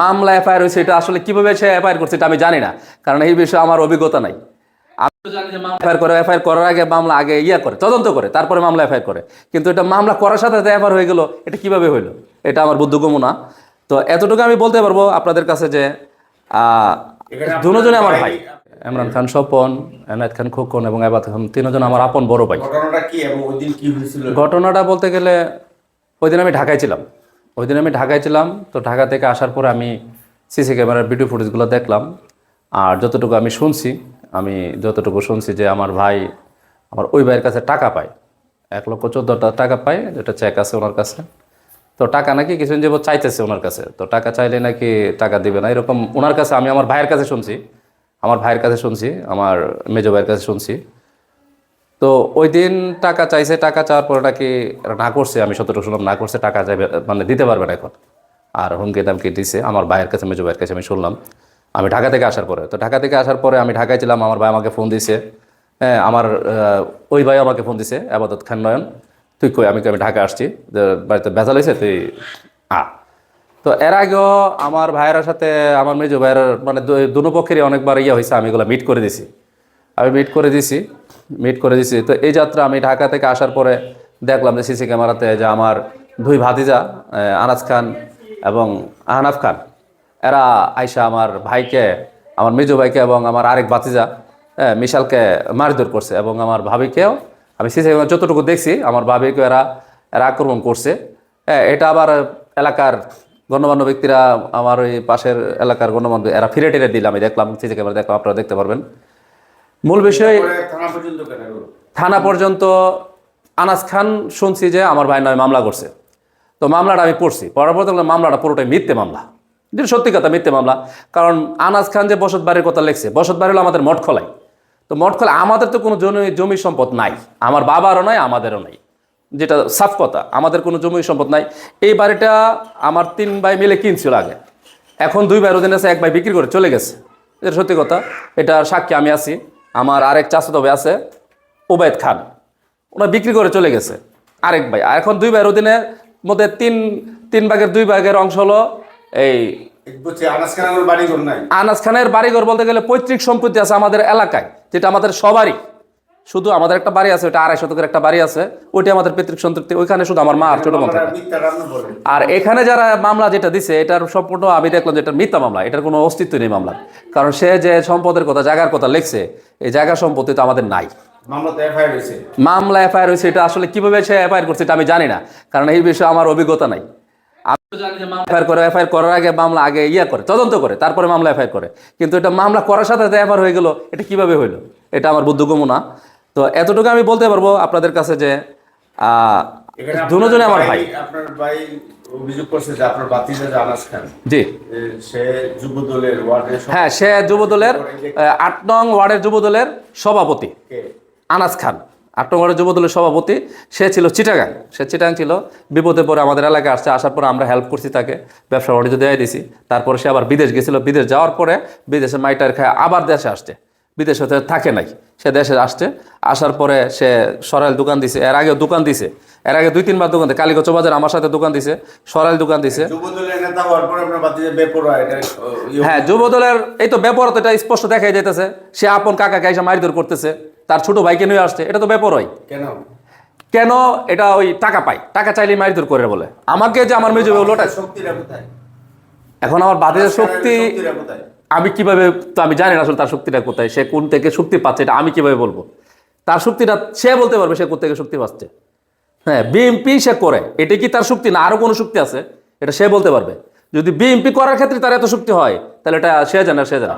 মামলা এফআইআর হয়েছে এটা আসলে কীভাবে সে এফআইআর করছে এটা আমি জানি না কারণ এই বিষয়ে আমার অভিজ্ঞতা নাই। আমি তো জানি যে মামলা এফআইআর করে এফআইআর করার আগে মামলা আগে ইয়ে করে তদন্ত করে তারপরে মামলা এফআইআর করে। কিন্তু এটা মামলা করার সাথে সাথে এফআইআর হয়ে গেল এটা কীভাবে হইল? এটা আমার বুদ্ধগম্য না। তো এতটুকু আমি বলতে পারব আপনাদের কাছে যে আহ, দুজনে আমার ভাই ইমরান খান স্বপন এনায়েত খান খোকন এবং এবাদ খান তিনজন আমার আপন বড় ভাই। ঘটনাটা বলতে গেলে ওই দিন আমি ঢাকায় ছিলাম। ওই দিন আমি ঢাকায় ছিলাম, তো ঢাকা থেকে আসার পর আমি সিসি ক্যামেরার ভিডিও ফুটেজগুলো দেখলাম। আর যতটুকু আমি শুনছি, আমি যতটুকু শুনছি যে আমার ভাই, আমার ওই ভাইয়ের কাছে টাকা পায়, এক লক্ষ চোদ্দোটা টাকা পায়, যেটা চেক আছে ওনার কাছে। তো টাকা নাকি কিছুদিন যাবত চাইতেছে ওনার কাছে, তো টাকা চাইলে নাকি টাকা দিবে না, এরকম ওনার কাছে আমি আমার ভাইয়ের কাছে শুনছি, আমার ভাইয়ের কাছে শুনছি, আমার মেজো ভাইয়ের কাছে শুনছি। তো ওই দিন টাকা চাইছে, টাকা চাওয়ার পরে নাকি না করছে, আমি সতর্ক শুনলাম না করছে, টাকা চাইবে মানে দিতে পারবে না এখন। আর হুমকি দামকি দিছে, আমার ভাইয়ের কাছে, মেজো ভাইয়ের কাছে আমি শুনলাম। আমি ঢাকা থেকে আসার পরে, তো ঢাকা থেকে আসার পরে আমি ঢাকায় ছিলাম, আমার ভাই আমাকে ফোন দিছে। হ্যাঁ আমার ওই ভাই আমাকে ফোন দিছে, আবাদত খান নয়ন। তুই কই, আমি আমি ঢাকা আসছি। বাড়িতে ব্যথা হয়েছে, তুই আ। তো এর আগেও আমার ভাইয়ের সাথে, আমার মেজো ভাইয়ের মানে দু- দুনো পক্ষেরই অনেকবার ইয়ে হয়েছে, আমি এগুলো মিট করে দিছি আমি মিট করে দিছি মিট করে দিছি। তো এই যাত্রা আমি ঢাকা থেকে আসার পরে দেখলাম যে সিসি ক্যামেরাতে যে আমার দুই ভাতিজা আনাজ খান এবং আহনাফ খান। এরা আইসা আমার ভাইকে আমার মেজো ভাইকে এবং আমার আরেক ভাতিজা মিশালকে মারধর করছে এবং আমার ভাবিকেও আমি সিসি ক্যামেরা যতটুকু দেখছি আমার ভাবিকেও এরা এরা আক্রমণ করছে। হ্যাঁ, এটা আবার এলাকার গণ্যমান্য ব্যক্তিরা আমার ওই পাশের এলাকার গণ্যমান্য এরা ফিরে টেরে দিলাম আমি দেখলাম সিসি ক্যামেরা দেখলাম আপনারা দেখতে পারবেন। মূল বিষয় থানা পর্যন্ত আনাস খান শুনছি যে আমার ভাই নয় মামলা করছে। তো মামলাটা আমি পড়ছি। পড়ার পর মামলাটা পুরোটাই মিথ্যে মামলা। যেটা সত্যি কথা মিথ্যে মামলা। কারণ আনাস খান যে বসত বাড়ির কথা লিখছে বসত বাড়ি হলো আমাদের মঠখলাই তো মঠখলাই আমাদের তো কোনো জমি জমি সম্পদ নাই। আমার বাবারও নাই আমাদেরও নাই। যেটা সাফ কথা আমাদের কোনো জমি সম্পদ নাই। এই বাড়িটা আমার তিন ভাই মিলে কিনছিল আগে। এখন দুই ভাই ওদিন আছে এক ভাই বিক্রি করে চলে গেছে। এটা সত্যি কথা এটার সাক্ষী আমি আছি। আমার আরেক চাচাতো ভাই আছে ওবায়দ খান। ওরা বিক্রি করে চলে গেছে। আরেক ভাই। আর এখন দুই ভাইয়ের অধীনে মধ্যে তিন তিন ভাগের দুই ভাগের অংশ হলো এই আনাস খানের বাড়িঘর বলতে গেলে পৈতৃক সম্পত্তি আছে আমাদের এলাকায় যেটা আমাদের সবারই। শুধু আমাদের একটা বাড়ি আছে ওটা আড়াই শতকের একটা বাড়ি আছে ওইটা আমাদের পৈতৃক সম্পত্তি ওইখানে শুধু আমার মা আর ছোট বোন থাকে আর এখানে যারা মামলা যেটা দিছে এটার সম্পূর্ণ আমি দেখলাম যে এটা মিথ্যা মামলা এটার কোনো অস্তিত্ব নেই মামলা। কারণ সে যে সম্পদের কথা জায়গার কথা লিখছে এই জায়গা সম্পত্তি তো আমাদের নাই। মামলা এফআইআর হয়েছে। এটা আসলে কীভাবে সে এফআইআর করছে এটা আমি জানি না কারণ এই বিষয়ে আমার অভিজ্ঞতা নাই। জানি যে এফআইআর করে এফআইআর করার আগে মামলা আগে ইয়ে করে তদন্ত করে তারপরে মামলা এফআইআর করে। কিন্তু এটা মামলা করার সাথে সাথে এফআইআর হয়ে গেল এটা কীভাবে হইল? এটা আমার বুদ্ধগম্য না। তো এতটুকু আমি বলতে পারব আপনাদের কাছে যে আহ, দুজনে আমার ভাই আপনার ভাই অভিযোগ করছে যে আপনার বাতিজা যে আনাস খান। জি। সে যুব দলের ওয়ার্ডের হ্যাঁ সে যুবদলের আট নং ওয়ার্ডের যুবদলের সভাপতি। সভাপতি আনাস খান। আট নং ওয়ার্ডের যুবদলের সভাপতি। সে ছিল চিটাগাং। সে চিটাগাং ছিল বিপদে পরে আমাদের এলাকায় আসছে আসার পরে আমরা হেল্প করছি তাকে ব্যবসা বাণিজ্য দেওয়াই দিছি। তারপরে সে আবার বিদেশ গেছিল। বিদেশ যাওয়ার পরে বিদেশে মাইটার খায় আবার দেশে আসছে। বিদেশে তো থাকে নাই। সে দেশে আসছে আসার পরে সে সরাইল দোকান দিছে এর আগে দোকান দিছে। এর আগে দুই তিনবার দোকান দিছে। কালীগঞ্জ বাজার আমার সাথে দোকান দিছে সরাইল দোকান দিছে। ইয়ে হ্যাঁ যুবদলের এই তো বেপরত এটা স্পষ্ট দেখাই যাইতেছে। সে আপন কাকাকে এসে মারধর করতেছে তার ছোট ভাইকে নিয়ে আসছে এটা তো বেপরই কেন? কেন এটা ওই টাকা পাই টাকা চাইলে মারধর করে বলে। আমাকে যে আমার মেজো লোটা এখন আমার বাদের শক্তি আমি কীভাবে তো আমি জানি না আসলে তার শক্তিটা কোথায় সে কোন থেকে শক্তি পাচ্ছে এটা আমি কীভাবে বলব? তার শক্তিটা সে বলতে পারবে সে কোথা থেকে শক্তি পাচ্ছে। হ্যাঁ বিএমপি সে করে এটা কি তার শক্তি না? আরও কোনো শক্তি আছে? এটা সে বলতে পারবে। যদি বিএমপি করার ক্ষেত্রে তার এত শক্তি হয় তাহলে এটা সে জানে সে জানে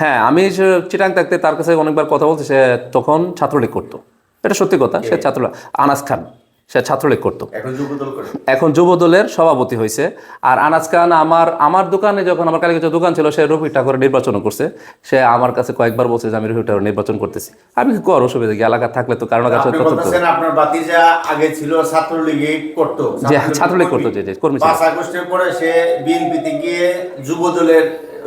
হ্যাঁ আমি চিটাং থাকতে তার কাছে অনেকবার কথা বলছি সে তখন ছাত্রলীগ করতো। এটা সত্যি কথা সে ছাত্র আনাস খান। সে ছাত্রলীগ করতো। এখন যুব দল করে। এখন যুব দলের সভাপতি হয়েছে আর আনাজ খান আমার আমার দোকানে যখন আমার কালীগঞ্জ দোকান ছিল সে রফি ঠাকুর নির্বাচন করছে। সে আমার কাছে কয়েকবার বলছে যে আমি রফি ঠাকুর নির্বাচন করতেছি। আমি কি কর অসুবিধা কি? এলাকা থাকলে তো কারণ কাছে আপনার বাতিজা আগে ছিল ছাত্রলীগে করতো। যে ছাত্রলীগ করতো যে যে কর্মী আগস্টের পরে সে বিএনপিতে গিয়ে যুব দলের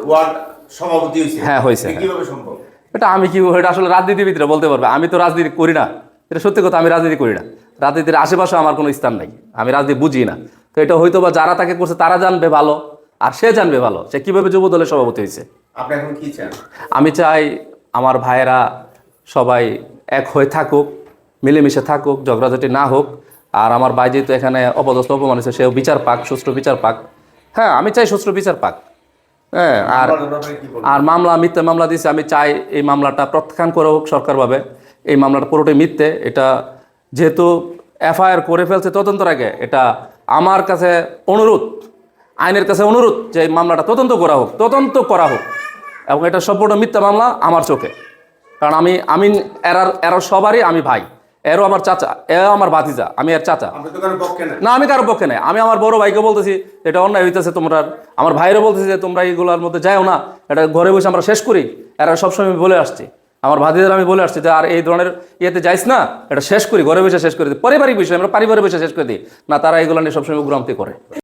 ওয়ার্ড সভাপতি হয়েছে। হ্যাঁ, হয়েছে, এটা কীভাবে সম্ভব? এটা আমি কি এটা আসলে রাজনীতিবিদরা বলতে পারবে? আমি তো রাজনীতি করি না। এটা সত্যি কথা আমি রাজনীতি করি না। রাজনীতির আশেপাশে আমার কোনো স্থান নাই। আমি রাজনীতি বুঝি না। তো এটা হয়তো বা যারা তাকে করছে তারা জানবে ভালো আর সে জানবে ভালো। সে কীভাবে যুব দলের সভাপতি হয়েছে? আপনি এখন কি চান? আমি চাই আমার ভাইয়েরা সবাই এক হয়ে থাকুক মিলেমিশে থাকুক ঝগড়াঝাটি না হোক। আর আমার ভাই যেহেতু এখানে অপদস্থ অপমান হয়েছে সেও বিচার পাক সুষ্ঠু বিচার পাক। হ্যাঁ আমি চাই সুষ্ঠু বিচার পাক। হ্যাঁ আর? আর মামলা মিথ্যে মামলা দিয়েছে। আমি চাই এই মামলাটা প্রত্যাখ্যান করে হোক সরকারভাবে। এই মামলাটা পুরোটাই মিথ্যে। এটা যেহেতু এফআইআর করে ফেলছে তদন্তের আগে এটা আমার কাছে অনুরোধ আইনের কাছে অনুরোধ যে এই মামলাটা তদন্ত করা হোক তদন্ত করা হোক। এবং এটা সম্পূর্ণ মিথ্যা মামলা আমার চোখে। কারণ আমি আমি এরার এরার সবারই আমি ভাই। এরও আমার চাচা এও আমার ভাতিজা আমি এর চাচা। না আমি কারও পক্ষে নাই। আমি আমার বড় ভাইকে বলতেছি এটা অন্যায় হইতেছে তোমরা আমার ভাইরও বলতেছি যে তোমরা এইগুলোর মধ্যে যাও না। এটা ঘরে বসে আমরা শেষ করি। এরা সবসময় আমি বলে আসছি। আমার ভাতিদের আমি বলে আসছি যে, আর এই ধরনের ইয়েতে যাইস না, এটা শেষ করি, ঘরে বসে শেষ করে দিই পারিবারিক বিষয়, আমরা পারিবারিক বিষয় শেষ করে দিই। না, তারা এইগুলো নিয়ে সবসময় উগ্রান্তি করে।